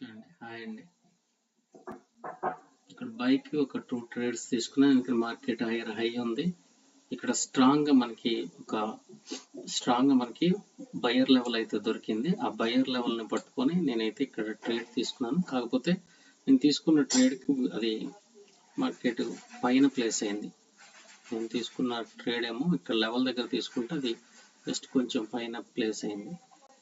Okay అండి. Hi అండి. ఇక్కడ బైక్ ఒక టూ ట్రేడ్స్ తీసుకున్నాను ఇక్కడ మార్కెట్ హైయర్ హై ఉంది. ఇక్కడ స్ట్రాంగ్గా మనకి ఒక స్ట్రాంగ్గా మనకి బయర్ లెవెల్ అయితే దొరికింది. ఆ బయర్ లెవెల్ని పట్టుకొని నేనైతే ఇక్కడ ట్రేడ్ తీసుకున్నాను. కాకపోతే నేను తీసుకున్న ట్రేడ్కి అది మార్కెట్ పైన ప్లేస్ అయింది. నేను తీసుకున్న ట్రేడ్ ఏమో ఇక్కడ లెవెల్ దగ్గర తీసుకుంటే అది జస్ట్ కొంచెం పైన ప్లేస్ అయింది.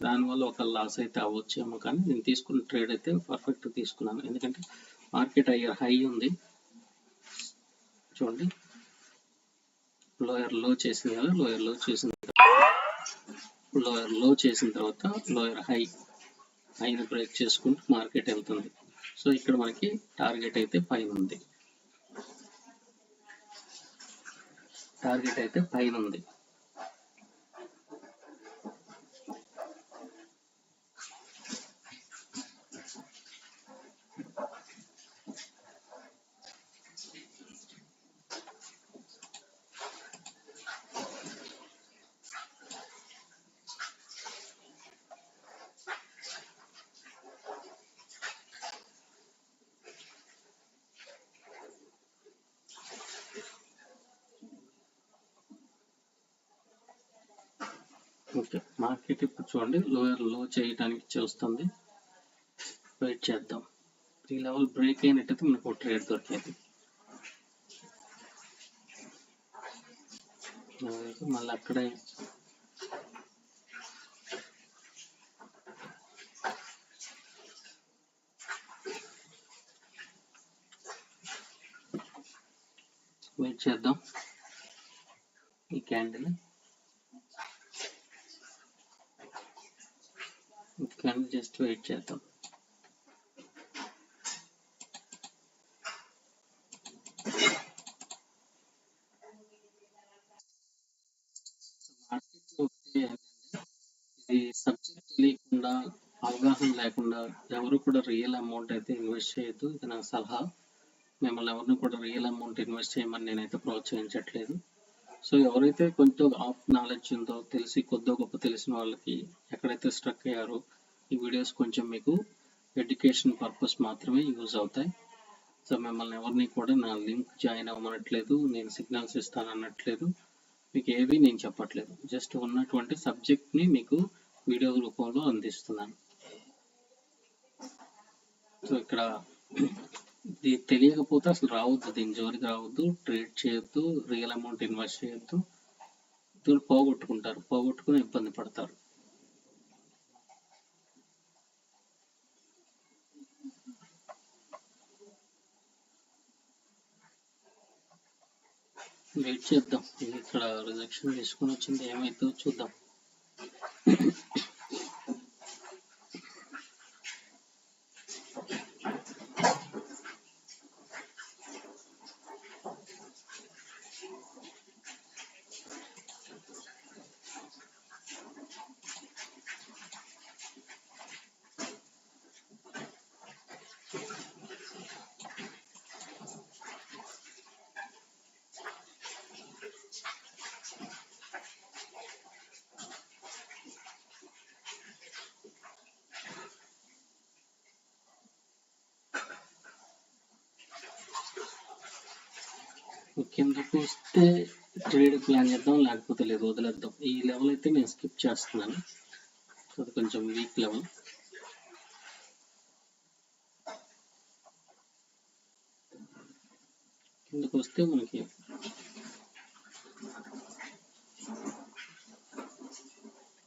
దానివల్ల ఒక లాస్ అయితే అవ్వచ్చేమో కానీ నేను తీసుకున్న ట్రేడ్ అయితే పర్ఫెక్ట్ తీసుకున్నాను. ఎందుకంటే మార్కెట్ అయ్యర్ హై ఉంది. చూడండి. లోయర్లో చేసింది కదా లోయర్లో చేసిన లోయర్లో చేసిన తర్వాత లోయర్ హై హైని బ్రేక్ చేసుకుంటూ మార్కెట్ వెళ్తుంది. సో ఇక్కడ మనకి టార్గెట్ అయితే పైన ఉంది. టార్గెట్ అయితే పైన ఉంది. ఓకే. మార్కెట్ ఇప్పుడు చూడండి లోయర్లో చేయడానికి చూస్తుంది వెయిట్ చేద్దాం. ఈ లెవెల్ బ్రేక్ అయినట్టయితే మనకు ఒక ట్రేడ్ దొరికేది. మళ్ళీ అక్కడే. వెయిట్ చేద్దాం. ఈ క్యాండిల్ కానీ జస్ట్ వెయిట్ చేద్దాం. ఇది సబ్జెక్ట్ తెలియకుండా అవగాహన లేకుండా ఎవరు కూడా రియల్ అమౌంట్ అయితే ఇన్వెస్ట్ చేయొద్దు. ఇది నా సలహా. మిమ్మల్ని ఎవరిని కూడా రియల్ అమౌంట్ ఇన్వెస్ట్ చేయమని నేనైతే ప్రోత్సహించట్లేదు. సో ఎవరైతే కొంచెం ఆఫ్ నాలెడ్జ్ ఉందో తెలిసి కొద్దో గొప్ప తెలిసిన వాళ్ళకి ఎక్కడైతే స్ట్రక్ అయ్యారో ఈ వీడియోస్ కొంచెం మీకు ఎడ్యుకేషన్ పర్పస్ మాత్రమే యూజ్ అవుతాయి. సో మిమ్మల్ని ఎవరిని కూడా నా లింక్ జాయిన్ అవ్వనట్లేదు నేను సిగ్నల్స్ ఇస్తాను అనట్లేదు మీకు ఏవి నేను చెప్పట్లేదు. జస్ట్ ఉన్నటువంటి సబ్జెక్ట్ని మీకు వీడియో రూపంలో అందిస్తున్నాను. సో ఇక్కడ తెలియకపోతే అసలు రావద్దు దీని జోలికి రావద్దు ట్రేడ్ చేయొద్దు రియల్ అమౌంట్ ఇన్వెస్ట్ చేయొద్దు దీన్ని పోగొట్టుకుంటారు. పోగొట్టుకుని ఇబ్బంది పడతారు. వెయిట్ చేద్దాం. ఇక్కడ రిజెక్షన్ తీసుకుని వచ్చింది ఏమైతుందో చూద్దాం. కిందకు వస్తే ట్రేడ్ ప్లాన్ చేద్దాం లేకపోతే లేదు వదిలేద్దాం. ఈ లెవెల్ అయితే నేను స్కిప్ చేస్తున్నాను. అది కొంచెం వీక్ లెవెల్ కిందకు వస్తే మనకి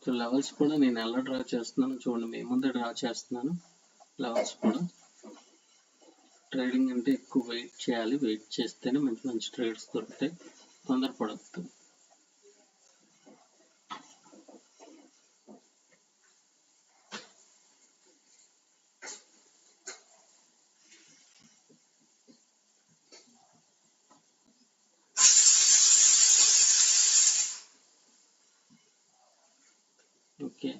లెవెల్స్ కూడా నేను ఎలా డ్రా చేస్తున్నాను చూడండి. మీ ముందే డ్రా చేస్తున్నాను. లెవెల్స్ కూడా. ట్రేడింగ్ అంటే ఎక్కువ వెయిట్ చేయాలి. వెయిట్ చేస్తేనే మంచి మంచి ట్రేడ్స్ దొరుకుతాయి. తొందరపడద్దు. ఓకే.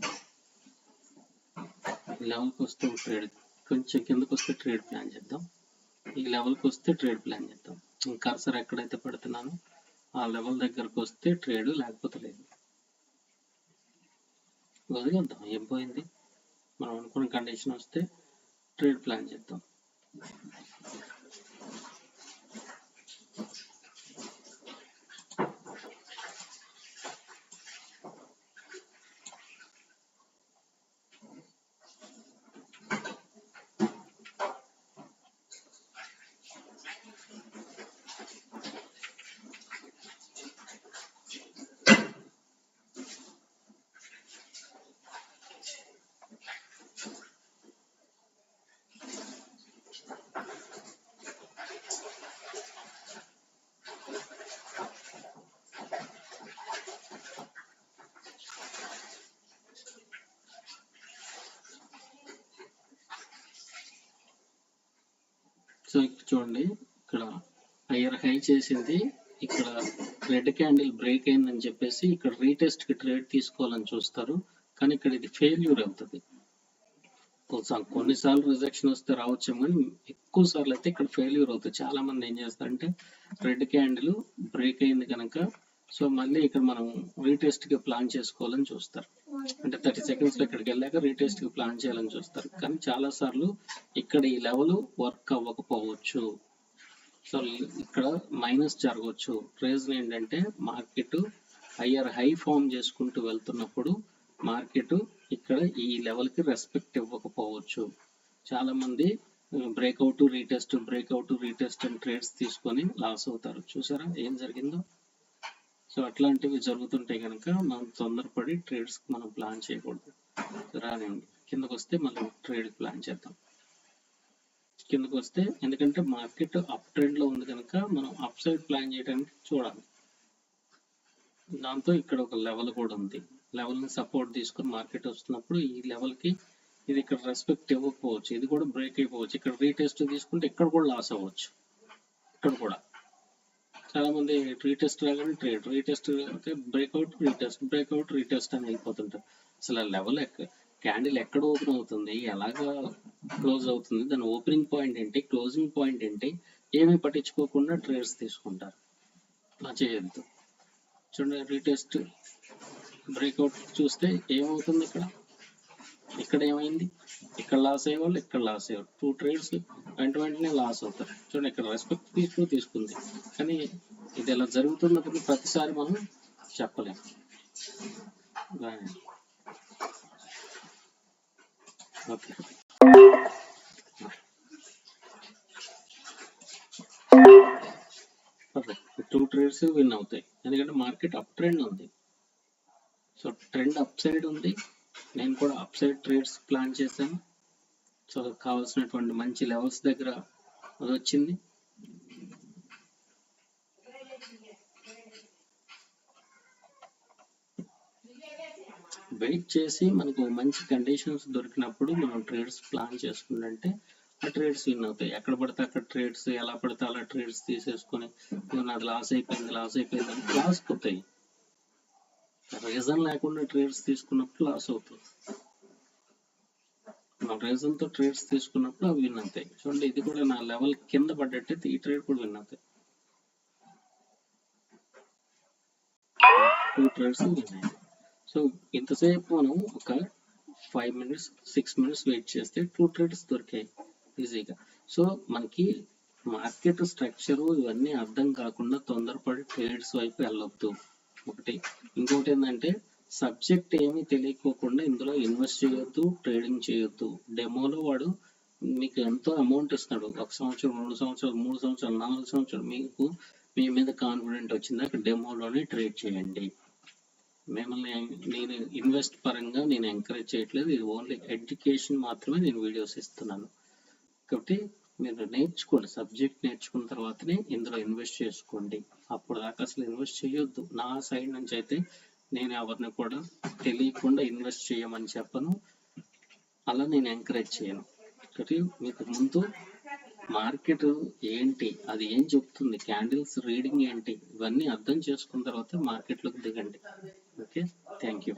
లెవెల్కి వస్తే ట్రేడ్ కొంచెం కిందకు వస్తే ట్రేడ్ ప్లాన్ చేద్దాం. ఈ లెవెల్కి వస్తే ట్రేడ్ ప్లాన్ చేద్దాం. కర్సర్ ఎక్కడైతే పెడుతున్నానో ఆ లెవెల్ దగ్గరకు వస్తే ట్రేడ్ లేకపోతే లేదు. వదిలేద్దాం ఏం పోయింది? మనం అనుకున్న కండిషన్ వస్తే ట్రేడ్ ప్లాన్ చేద్దాం. సో ఇక్కడ చూడండి. ఇక్కడ హయ్యర్ హై చేసింది. ఇక్కడ రెడ్ క్యాండిల్ బ్రేక్ అయిందని చెప్పేసి ఇక్కడ రీటెస్ట్కి ట్రేడ్ తీసుకోవాలని చూస్తారు. కానీ ఇక్కడ ఇది ఫెయిల్యూర్ అవుతుంది. కొన్నిసార్లు రిజెక్షన్ వస్తే రావచ్చు కానీ ఎక్కువ సార్లు అయితే ఇక్కడ ఫెయిల్యూర్ అవుతుంది. చాలా మంది ఏం చేస్తారంటే రెడ్ క్యాండిల్ బ్రేక్ అయింది కనుక సో మళ్ళీ ఇక్కడ మనం రీటెస్ట్కి ప్లాన్ చేసుకోవాలని చూస్తారు. అంటే థర్టీ సెకండ్స్లో ఇక్కడికి వెళ్ళాక రీటెస్ట్కి ప్లాన్ చేయాలని చూస్తారు. కానీ చాలా సార్లు ఇక్కడ ఈ లెవెల్ వర్క్ అవ్వకపోవచ్చు. సో ఇక్కడ మైనస్ జరగవచ్చు. రీజన్ ఏంటంటే మార్కెట్ హయ్యర్ హై ఫామ్ చేసుకుంటూ వెళ్తున్నప్పుడు మార్కెట్ ఇక్కడ ఈ లెవెల్కి రెస్పెక్ట్ ఇవ్వకపోవచ్చు. చాలా మంది breakout retest breakout retest and trades తీసుకొని లాస్ అవుతారు. చూసారా? ఏం జరిగిందో? సో అట్లాంటివి జరుగుతుంటే కనుక మనం తొందరపడి ట్రేడ్స్ మనం ప్లాన్ చేయకూడదు. రానివ్వండి. కిందకు వస్తే మనం ట్రేడ్ ప్లాన్ చేద్దాం. కిందకు వస్తే ఎందుకంటే మార్కెట్ అప్ ట్రెండ్లో ఉంది కనుక మనం అప్ సైడ్ ప్లాన్ చేయడానికి చూడాలి. దాంతో ఇక్కడ ఒక లెవెల్ కూడా ఉంది. లెవెల్ని సపోర్ట్ తీసుకొని మార్కెట్ వస్తున్నప్పుడు ఈ లెవెల్కి ఇది ఇక్కడ రెస్పెక్ట్ ఇవ్వకపోవచ్చు. ఇది కూడా బ్రేక్ అయిపోవచ్చు. ఇక్కడ రీటెస్ట్ తీసుకుంటే ఇక్కడ కూడా లాస్ అవ్వచ్చు. ఇక్కడ కూడా. చాలా మంది రీటెస్ట్ రాగానే ట్రేడ్ రీటెస్ట్ అంటే బ్రేక్అవుట్ రీటెస్ట్ బ్రేక్అవుట్ రీటెస్ట్ అని వెళ్ళిపోతుంటారు. అసలు ఆ లెవెల్ క్యాండిల్ ఎక్కడ ఓపెన్ అవుతుంది ఎలాగా క్లోజ్ అవుతుంది దాని ఓపెనింగ్ పాయింట్ ఏంటి క్లోజింగ్ పాయింట్ ఏంటి ఏమీ పట్టించుకోకుండా ట్రేడ్స్ తీసుకుంటారు. అలా చేయొద్దు. చూడండి రీటెస్ట్ బ్రేక్అవుట్ చూస్తే ఏమవుతుంది ఇక్కడ? ఇక్కడ ఏమైంది? ఇక్కడ లాస్ అయ్యేవాళ్ళు ఇక్కడ లాస్ అయ్యేవాళ్ళు టూ ట్రేడ్స్ వెంట వెంటనే లాస్ అవుతారు. చూడండి ఇక్కడ రెస్పెక్ట్ తీసుకుని తీసుకుంది. కానీ ఇది ఎలా జరుగుతున్నప్పుడు ప్రతిసారి మనం చెప్పలేము ఓకే. టూ ట్రేడ్స్ విన్ అవుతాయి. ఎందుకంటే మార్కెట్ అప్ ట్రెండ్ ఉంది. సో ట్రెండ్ అప్ సైడ్ ఉంది. నేను కూడా అప్ సైడ్ ట్రేడ్స్ ప్లాన్ చేశాను. సో కావాల్సినటువంటి మంచి లెవెల్స్ దగ్గర అది వచ్చింది. వెయిట్ చేసి మనకు మంచి కండిషన్స్ దొరికినప్పుడు మనం ట్రేడ్స్ ప్లాన్ చేసుకుంటే ఆ ట్రేడ్స్ విన్ అవుతాయి. ఎక్కడ పడితే అక్కడ ట్రేడ్స్ ఎలా పడితే అలా ట్రేడ్స్ తీసేసుకొని "ఇదిగో నాది లాస్ అయిపోయింది లాస్ అయిపోయింది అని లాస్ పోతాయి రీజన్ లేకుండా ట్రేడ్స్ తీసుకున్నప్పుడు లాస్ అవుతుంది. మన రీజన్తో ట్రేడ్స్ తీసుకున్నప్పుడు అవి విన్ అవుతాయి. చూడండి ఇది కూడా నా లెవెల్ కింద పడ్డట్టయితే ఈ ట్రేడ్ కూడా విన్ అవుతాయి. టూ ట్రేడ్స్ విన్ సో ఇంతసేపు మనం ఒక five minutes six minutes wait చేస్తే టూ ట్రేడ్స్ దొరికాయి ఈజీగా. సో మనకి మార్కెట్ స్ట్రక్చర్ ఇవన్నీ అర్థం కాకుండా తొందరపడి ట్రేడ్స్ వైపు వెళ్ళొద్దు. ఒకటి. ఇంకోటి ఏంటంటే సబ్జెక్ట్ ఏమీ తెలియకోకుండా ఇందులో ఇన్వెస్ట్ చేయొద్దు ట్రేడింగ్ చేయొద్దు. డెమోలో వాడు మీకు ఎంతో అమౌంట్ ఇస్తున్నాడు ఒక సంవత్సరం రెండు సంవత్సరాలు మూడు సంవత్సరాలు నాలుగు సంవత్సరాలు మీకు మీ మీద కాన్ఫిడెంట్ వచ్చిందాక డెమోలోనే ట్రేడ్ చేయండి. మిమ్మల్ని నేను ఇన్వెస్ట్ పరంగా నేను ఎంకరేజ్ చేయట్లేదు. ఇది ఓన్లీ ఎడ్యుకేషన్ మాత్రమే నేను వీడియోస్ ఇస్తున్నాను. కాబట్టి మీరు నేర్చుకోండి. సబ్జెక్ట్ నేర్చుకున్న తర్వాతనే ఇందులో ఇన్వెస్ట్ చేసుకోండి. అప్పుడు దాకా అసలు ఇన్వెస్ట్ చేయొద్దు. నా సైడ్ నుంచి అయితే నేను ఎవరిని కూడా తెలియకుండా ఇన్వెస్ట్ చేయమని చెప్పను. అలా నేను ఎంకరేజ్ చేయను. ఒకటి మీకు ముందు మార్కెట్ ఏంటి? అది ఏం చెప్తుంది? క్యాండిల్స్ రీడింగ్ ఏంటి? ఇవన్నీ అర్థం చేసుకున్న తర్వాత మార్కెట్లోకి దిగండి. Okay thank you